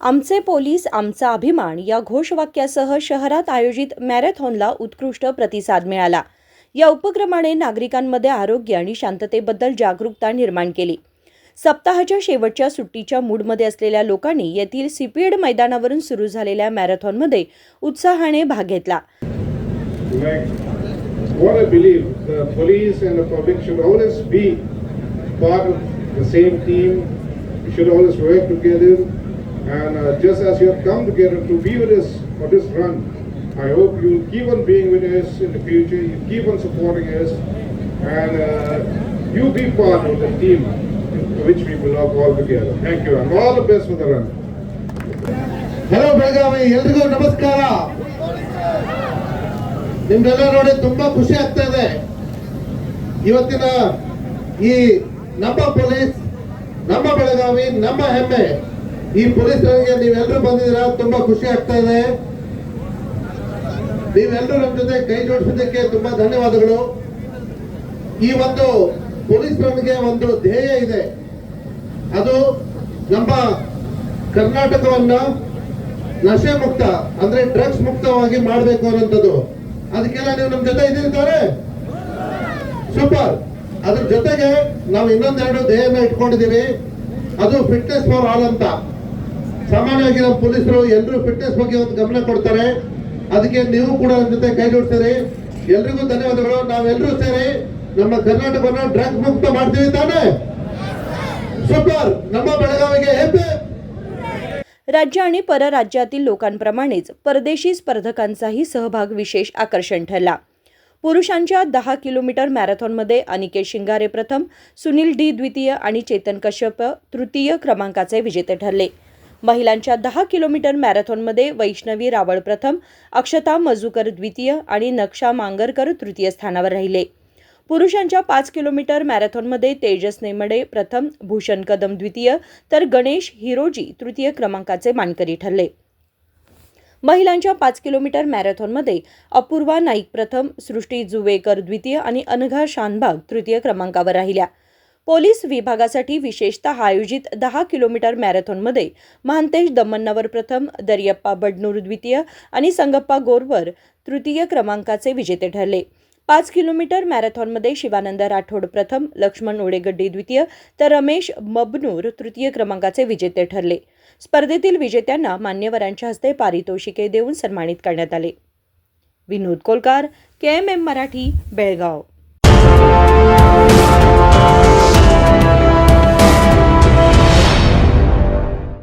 आमचे पोलीस आमचा अभिमान या घोषवाक्यासह शहरात आयोजित मॅरेथॉनला उत्कृष्ट प्रतिसाद मिळाला. या उपक्रमाने नागरिकांमध्ये आरोग्य आणि शांततेबद्दल जागरूकता निर्माण केली. सप्ताहाच्या शेवटच्या सुट्टीच्या मूडमध्ये असलेल्या लोकांनी येथील सीपीएड मैदानावरून सुरू झालेल्या मॅरेथॉनमध्ये उत्साहाने भाग घेतला. Should always work together. And uh, just as you have come together to be with us for this run, I hope you will keep on being with us in the future. You keep on supporting us, and uh, you be part of the team to which we belong all together. Thank you, and all the best for the run. Hello Belagavi ಎಲ್ರಿಗೂ ನಮಸ್ಕಾರ ನಿಮ್ಗೆಲ್ಲ ನೋಡಿ ತುಂಬಾ ಖುಷಿ ಆಗ್ತಾ ಇದೆ ಇವತ್ತಿನ ಈ ನಮ್ಮ ಪೊಲೀಸ್ ನಮ್ಮ ಬೆಳಗಾವಿ ನಮ್ಮ ಹೆಮ್ಮೆ ಈ ಪೊಲೀಸ್ ಠಾಣೆಗೆ ನೀವೆಲ್ಲರೂ ಬಂದಿದ್ದೀರಾ? ತುಂಬಾ ಖುಷಿ ಆಗ್ತಾ ಇದೆ. ನೀವೆಲ್ಲರೂ ನಮ್ಮ ಜೊತೆ ಕೈ ಜೋಡಿಸಿದ್ದಕ್ಕೆ ತುಂಬಾ ಧನ್ಯವಾದಗಳು. ಈ ಒಂದು ಪೊಲೀಸ್ ಠಾಣೆಗೆ ಒಂದು ಧ್ಯೇಯ ಇದೆ. ಅದು ನಮ್ಮ ಕರ್ನಾಟಕವನ್ನ ನಶೆ ಮುಕ್ತ, ಅಂದ್ರೆ ಡ್ರಗ್ಸ್ ಮುಕ್ತವಾಗಿ ಮಾಡಬೇಕು ಅನ್ನೋಂಥದ್ದು ಅದಕ್ಕೆಲ್ಲ ನೀವು ನಮ್ಮ ಜೊತೆ ಇದ್ದೀರಿ ಸೂಪರ್. ಅದ್ರ ಜೊತೆಗೆ ನಾವು ಇನ್ನೊಂದೆರಡು ಧ್ಯೇಯನ ಇಟ್ಕೊಂಡಿದ್ದೀವಿ. ಅದು ಫಿಟ್ನೆಸ್ ಫಾರ್ ಆಲ್ ಅಂತ. ಸಾಮಾನ್ಯವಾಗಿ ನಮ್ಮ ಪೊಲೀಸರು ಎಲ್ಲರೂ ಫಿಟ್ನೆಸ್ ಬಗ್ಗೆ ಒಂದು ಗಮನ ಕೊಡ್ತಾರೆ ಅದಕ್ಕೆ ನೀವು ಕೂಡ ನಮ್ಮ ಜೊತೆ ಕೈ ಜೋಡಿಸ್ತೀರಿ ಎಲ್ರಿಗೂ ಧನ್ಯವಾದಗಳು ನಾವೆಲ್ಲರೂ ಸೇರಿ ನಮ್ಮ ಕರ್ನಾಟಕವನ್ನ ಡ್ರಗ್ಸ್ ಮುಕ್ತ ಮಾಡ್ತೀವಿ ತಾನೇ ಸೂಪರ್ ನಮ್ಮ ಬೆಳಗಾವಿಗೆ ಹೆಬ್ಬೆ राज्य आणि परराज्यातील लोकांप्रमाणेच परदेशी स्पर्धकांचाही सहभाग विशेष आकर्षण ठरला पुरुषांच्या दहा किलोमीटर मॅरेथॉनमध्ये अनिकेत शिंगारे प्रथम सुनील डी द्वितीय आणि चेतन कश्यप तृतीय क्रमांकाचे विजेते ठरले महिलांच्या दहा किलोमीटर मॅरेथॉनमध्ये वैष्णवी रावळ प्रथम अक्षता मजुकर द्वितीय आणि नक्षा मांगरकर तृतीय स्थानावर राहिले. पुरुषांच्या पाच किलोमीटर मॅरेथॉनमध्ये तेजस नेमडे प्रथम भूषण कदम द्वितीय तर गणेश हिरोजी तृतीय क्रमांकाचे मानकरी ठरले. महिलांच्या पाच किलोमीटर मॅरेथॉनमध्ये अपूर्वा नाईक प्रथम सृष्टी जुवेकर द्वितीय आणि अनघा शानबाग तृतीय क्रमांकावर राहिल्या. पोलीस विभागासाठी विशेषतः आयोजित दहा किलोमीटर मॅरेथॉनमध्ये महांतेश दमन्नवर प्रथम दरियप्पा बडनूर द्वितीय आणि संगप्पा गोरवर तृतीय क्रमांकाचे विजेते ठरले. पाच किलोमीटर मॅरेथॉनमध्ये शिवानंद राठोड प्रथम लक्ष्मण ओडेगड्डी द्वितीय तर रमेश मबनूर तृतीय क्रमांकाचे विजेते ठरले. स्पर्धेतील विजेत्यांना मान्यवरांच्या हस्ते पारितोषिके देऊन सन्मानित करण्यात आले. Vinod Kolkar K M M Marathi Belgaum.